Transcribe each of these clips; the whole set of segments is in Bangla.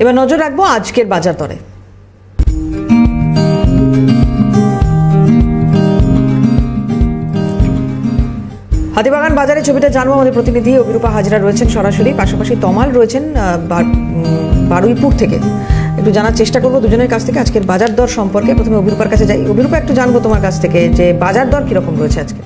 এবার নজর রাখব আজকের বাজার দরে। হাতিবাগান বাজারে ছবিটা জানব আমাদের প্রতিনিধি অভিরূপা হাজরা রয়েছেন সরাসরি, পাশাপাশি তমাল রয়েছেন বারুইপুর থেকে। একটু জানার চেষ্টা করব দুজনের কাছ থেকে আজকের বাজার দর সম্পর্কে। প্রথমে অভিরূপার কাছে যাই। অভিরূপা, একটু জানব তোমার কাছ থেকে যে বাজার দর কীরকম রয়েছে আজকে।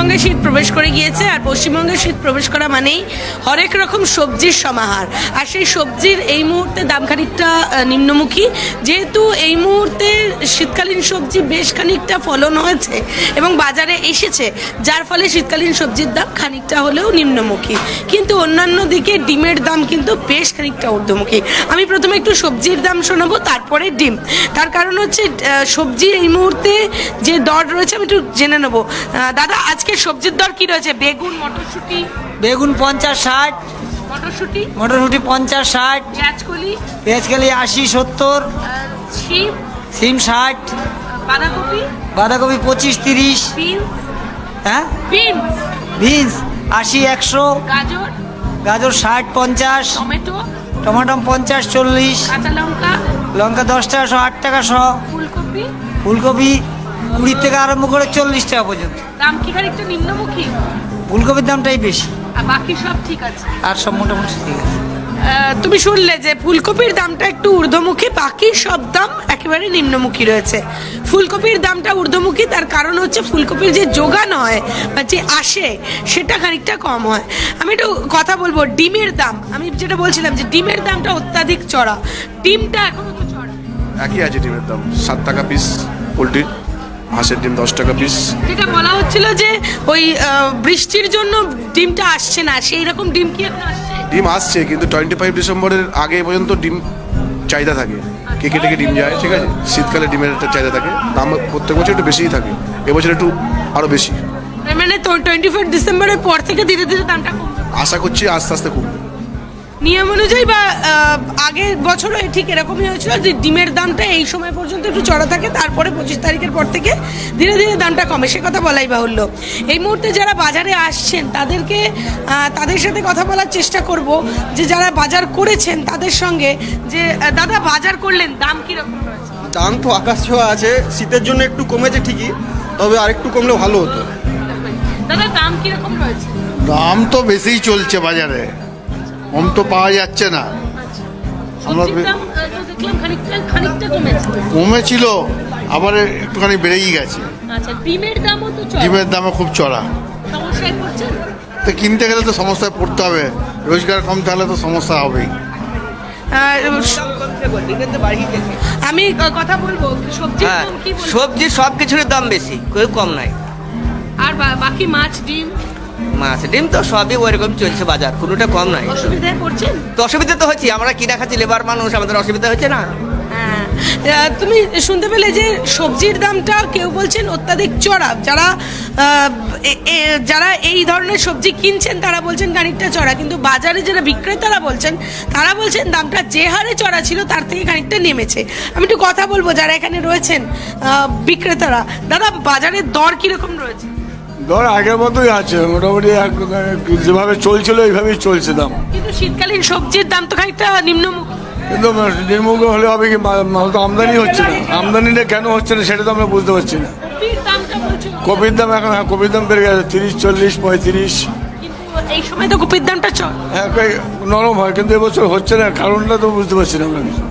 পশ্চিমবঙ্গে শীত প্রবেশ করে গিয়েছে, আর পশ্চিমবঙ্গে শীত প্রবেশ করা মানেই হরেক রকম সবজির সমাহার। আর সেই সবজির এই মুহূর্তে দাম খানিকটা নিম্নমুখী। যেহেতু এই মুহূর্তে শীতকালীন সবজি বেশ খানিকটা ফলন হয়েছে এবং বাজারে এসেছে যার ফলে শীতকালীন সবজির দাম খানিকটা হলেও নিম্নমুখী। কিন্তু অন্যান্য দিকে ডিমের দাম কিন্তু বেশ খানিকটা ঊর্ধ্বমুখী। আমি প্রথমে একটু সবজির দাম শোনাবো তারপরে ডিম। তার কারণ হচ্ছে সবজির এই মুহূর্তে যে দর রয়েছে আমি একটু জেনে নেব। দাদা আজকে সবজির দর কি রয়েছে? বেগুন মটরশুঁটি? বেগুন পঞ্চাশ ষাট। মটরশুঁটি? মটরশুঁটি পঞ্চাশ ষাট। পেঁয়াজকলি? পেঁয়াজকালি আশি সত্তর। শিম? সিম ষাট বাঁধাকপি? বাঁধাকপি পঁচিশ তিরিশ। হ্যাঁ? বিন বিনস আশি একশো। গাজর? গাজর ষাট পঞ্চাশ। টমেটো? টমাটো পঞ্চাশ চল্লিশ। কাঁচা লঙ্কা? লঙ্কা দশ টাকা শো আট টাকা শ। ফুলকপি? ফুলকপি কুড়ি থেকে আরম্ভ করে চল্লিশ টাকা পর্যন্ত। দাম কি খানিকটা নিম্নমুখী? ফুলকপির দামটাই বেশি। আর বাকি সব ঠিক আছে? আর সব মোটামুটি ঠিক আছে। তুমি শুনলে যে ফুলকপির দামটা একটু ঊর্ধ্বমুখী বাকি সব দাম একেবারে নিম্নমুখী রয়েছে। ফুলকপির দামটা ঊর্ধ্বমুখী তার কারণ হচ্ছে ফুলকপির যে যোগান হয় বা যে আসে সেটা খানিকটা কম হয়। আমি একটু কথা বলব ডিমের দাম আমি যেটা বলছিলাম যে ডিমের দামটা অত্যাধিক চড়া। ডিমটা এখনও তো চড়া। একই আছে ডিমের দাম সাত টাকা পিস পোলট্রির হাঁসের ডিম দশ টাকা পিস যেটা বলা হচ্ছিল যে ওই বৃষ্টির জন্য ডিমটা আসছে না সেই রকম ডিম কি এখন আসছে? ডিম আসছে কিন্তু টোয়েন্টি ফাইভ ডিসেম্বরের আগে পর্যন্ত ডিম চাহিদা থাকে। কে কেটে থেকে ডিম যায় ঠিক আছে? শীতকালে ডিমের একটা চাহিদা থাকে। দাম প্রত্যেক বছর একটু বেশিই থাকে। এবছর একটু আরও বেশি। মানে টোয়েন্টি ফাইভ ডিসেম্বরের পর থেকে ধীরে ধীরে দামটা আশা করছি আস্তে আস্তে কমবে। নিয়ম অনুযায়ী বা আগের বছরও ঠিক এরকমই হয়েছিল যে ডিমের দামটা এই সময় পর্যন্ত একটু চড়া থাকে তারপরে পঁচিশ তারিখের পর থেকে ধীরে ধীরে দামটা কমে। সে কথা বলাই বাহুল্য। এই মুহূর্তে যারা বাজারে আসছেন তাদেরকে তাদের সাথে কথা বলার চেষ্টা করব যে যারা বাজার করেছেন তাদের সঙ্গে যে দাদা বাজার করলেন দাম কীরকম রয়েছে? দাম তো আকাশ ছোঁয়া আছে শীতের জন্য একটু কমেছে ঠিকই তবে আরেকটু কমলে ভালো হতো। দাদা দাম কীরকম রয়েছে? দাম তো বেশিই চলছে বাজারে। কম তো পাওয়া যাচ্ছে না। আমরা কমেছিল আবার একটুখানি বেড়েই গেছে। আচ্ছা ডিমের দামও তো চড়া। ডিমের দামও খুব চড়া। তো কিনতে গেলে তো সমস্যায় পড়তে হবে। রোজগার কম থাকলে তো সমস্যা হবেই। আমি কথা বলব হ্যাঁ দাম সবজি সব কিছুর দাম বেশি কেউ কম নাই। আর বাকি মাছ ডিম? মাছ ডিম তো সবই ওইরকম চলছে বাজার কোনোটা কম নাই অসুবিধায় পড়ছেন? তো অসুবিধা তো হচ্ছে আমরা কিনা খাচ্ছি লেবার মানুষ আমাদের অসুবিধা হচ্ছে না? হ্যাঁ। তুমি শুনতে পেলে যে সবজির দামটা কেউ বলছেন অত্যাধিক চড়া যারা যারা এই ধরনের সবজি কিনছেন তারা বলছেন খানিকটা চড়া। কিন্তু বাজারে যারা বিক্রেতারা বলছেন তারা বলছেন দামটা যে হারে চড়া ছিল তার থেকে খানিকটা নেমেছে। আমি একটু কথা বলব যারা এখানে রয়েছেন বিক্রেতারা। দাদা বাজারের দর কীরকম রয়েছে? দর আগের মতোই আছে মোটামুটি যেভাবে চলছিল এইভাবেই চলছে দাম। কিন্তু শীতকালীন সবজির দাম তো খানিকটা নিম্নমুখী। কিন্তু নির্মুখ হলে হবে কি মা- আমদানি হচ্ছে না। আমদানিটা কেন হচ্ছে না সেটা তো আমরা বুঝতে পারছি না। কপির দাম এখন হ্যাঁ কপির দাম বেড়ে গেছে তিরিশ চল্লিশ পঁয়ত্রিশ। এই সময় তো কপির দামটা চল। হ্যাঁ নরম হয় কিন্তু এবছর হচ্ছে না কারণটা তো বুঝতে পারছি না আমরা। কিছু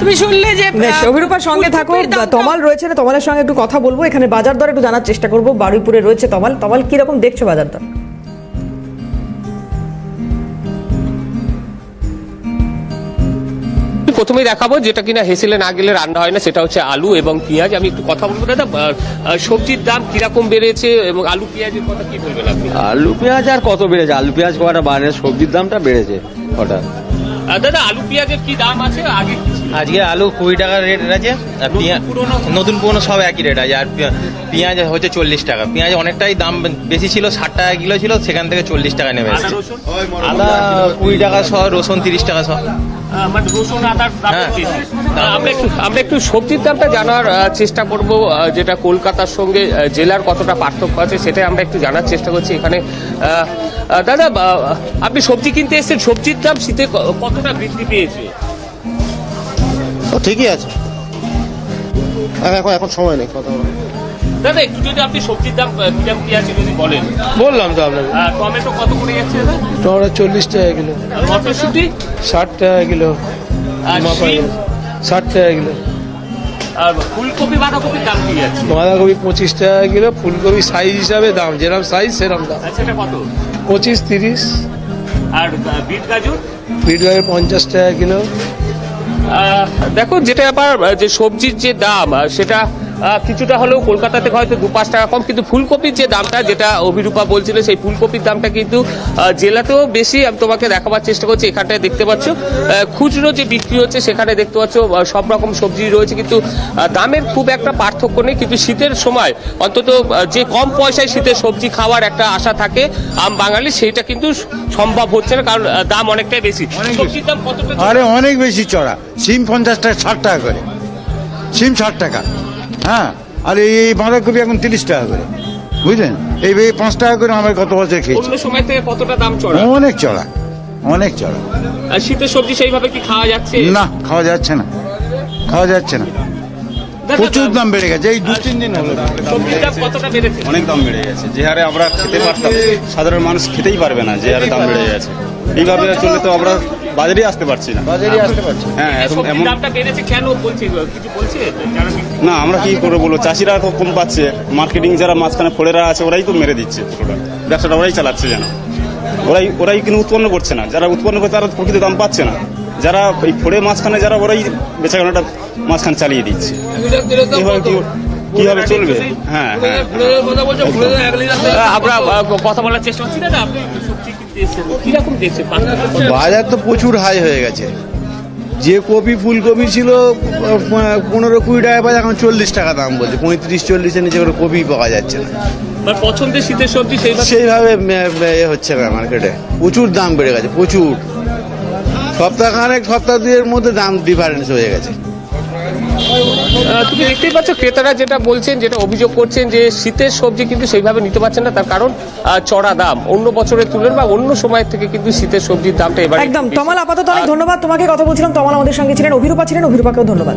তুমি শুনলে যে অভিরূপার সঙ্গে থাকো তমাল রয়েছে না তমালের সঙ্গে একটু কথা বলব। এখানে বাজার দর একটু জানার চেষ্টা করব বারুইপুরে রয়েছে তমাল। তমাল কীরকম দেখছ বাজার দর? প্রথমেই দেখাবো যেটা কিনা হেসেলে না গেলে রান্না হয় না সেটা হচ্ছে আলু এবং পেঁয়াজ। আমি একটু কথা বলব দাদা সবজির দাম কীরকম বেড়েছে এবং আলু পেঁয়াজের কথা কি বলবেন আপনি? আলু পেঁয়াজ আর কত বেড়েছে? আলু পেঁয়াজ কটা বাড়ে সবজির দামটা বেড়েছে হঠাৎ আহ, দাদা আলু পেঁয়াজের কি দাম আছে? আগে আজকে আলু কুড়ি টাকা রেট আছে আর পেঁয়াজ নতুন পুরনো সব একই রেট আছে আর পেঁয়াজ হচ্ছে চল্লিশ টাকা। পেঁয়াজ অনেকটাই দাম বেশি ছিল ষাট টাকা কিলো ছিল সেখান থেকে চল্লিশ টাকা নেমে এসেছে। আদা কুড়ি টাকা শ রসুন তিরিশ টাকা শ মানে রসুন আদার দাম হ্যাঁ। আমরা একটু আমরা একটু সবজির দামটা জানার চেষ্টা করব যেটা কলকাতার সঙ্গে জেলার কতটা পার্থক্য আছে সেটাই আমরা একটু জানার চেষ্টা করছি এখানে। দাদা আপনি সবজি কিনতে এসেছেন সবজির দাম শীতে ক- কতটা বৃদ্ধি পেয়েছে? ঠিকই আছে। এখন এখন সময় নেই কথা দাদা একটু যদি আপনি সবজির দাম আহ, কীরকম কি আছে যদি বলেন। বললাম তো আপনাকে। টমেটো কত করে যাচ্ছে দাদা? টমেটো চল্লিশ টাকা কিলো। আর মটরশুঁটি? ষাট টাকা কিলো। ষাট টাকা কিলো। আর ফুলকপি বাঁধাকপির দাম কি যাচ্ছে বাঁধাকপি পঁচিশ টাকা কিলো ফুলকপি সাইজ হিসাবে দাম যেরকম সাইজ সেরকম দাম। সেটা কত? পঁচিশ তিরিশ। আর বিট গাজর? বিট গাজর পঞ্চাশ টাকা কিলো। দেখো যেটা আবার যে সবজির যে দাম সেটা কিছুটা হলেও কলকাতা থেকে হয়তো দু পাঁচ টাকা কম কিন্তু ফুলকপির যে দামটা যেটা অভিরূপা বলছিল সেই ফুলকপির দামটা কিন্তু জেলাতেও বেশি। আমি তোমাকে দেখাবার চেষ্টা করছি এখানটায় দেখতে পাচ্ছ। খুচরো যে বিক্রি হচ্ছে সেখানে দেখতে পাচ্ছ সব রকম সবজি রয়েছে কিন্তু দামের খুব একটা পার্থক্য নেই কিন্তু শীতের সময় অন্তত যে কম পয়সায় শীতের সবজি খাওয়ার একটা আশা থাকে আম বাঙালি সেইটা কিন্তু সম্ভব হচ্ছে না কারণ দাম অনেকটাই বেশি। সবজির দাম কতটা? আরে অনেক বেশি চড়া। সিম পঞ্চাশ টাকা ষাট টাকা করে। সিম ষাট টাকা। হ্যাঁ আর এই বাঁধাকপি এখন তিরিশ টাকা করে। বুঝলেন? এই পাঁচ টাকা করে আমার গত বছর খেয়েছি। অন্য সময় থেকে কতটা দাম চড়া? অনেক চড়া অনেক চড়া। আর শীতের সবজি সেইভাবে কি খাওয়া যাচ্ছে? না খাওয়া যাচ্ছে না। খাওয়া যাচ্ছে না। প্রচুর দাম বেড়ে গেছে। এই দু তিন দিন হলো দাম কতটা বেড়েছে? অনেক দাম বেড়ে গেছে। যে হারে আমরা খেতে পারতাম সাধারণ মানুষ খেতেই পারবে না যে হারে দাম বেড়ে গেছে। এইভাবে চললে তো আমরা বাজারেই আসতে পারছি না। বাজারে আসতে পারছি হ্যাঁ এখন এমন দামটা বেড়েছে কেন বলছে? কিছু বলছে? না, আমরা কি করে বলব চাষিরা তো কম পাচ্ছে। মার্কেটিং যারা মাঝখানে ফোড়েরা আছে, ওরাই তো মেরে দিচ্ছে ব্যবসাটা ওরাই চালাচ্ছে যেন। ওরাই ওরাই কিন্তু উৎপন্ন করছে না। যারা উৎপন্ন করছে, তারা প্রকৃত দাম পাচ্ছে না। যারা এই ফোড়ে মাঝখানে, যারা ওরাই বেচাকেনাটা মাঝখানে চালিয়ে দিচ্ছে। এভাবে কি কীভাবে চলবে? হ্যাঁ হ্যাঁ। আমরা কথা বলার চেষ্টা? বাজার তো প্রচুর হাই হয়ে গেছে। যে কপি ফুলকপি ছিল পনেরো কুড়ি টাকা পাওয়া এখন চল্লিশ টাকা দাম বলছে। পঁয়ত্রিশ চল্লিশের নিচে করে কপি পাওয়া যাচ্ছে না। মানে পছন্দের শীতের সবজি সেইভাবে এ হচ্ছে না মার্কেটে প্রচুর দাম বেড়ে গেছে প্রচুর। সপ্তাহখানেক সপ্তাহ দুয়ের মধ্যে দাম ডিফারেন্স হয়ে গেছে। তুমি দেখতেই পাচ্ছ ক্রেতারা যেটা বলছেন যেটা অভিযোগ করছেন যে শীতের সবজি কিন্তু সেইভাবে নিতে পারছেন না তার কারণ আহ, চড়া দাম। অন্য বছরের তুলনায় বা অন্য সময়ের থেকে কিন্তু শীতের সবজির দামটা এবার একদম। তমাল আপাতত অনেক ধন্যবাদ। তোমাকে কথা বলছিলাম। তমাল আমাদের সঙ্গে ছিলেন অভিরূপা ছিলেন অভিরূপাকেও ধন্যবাদ।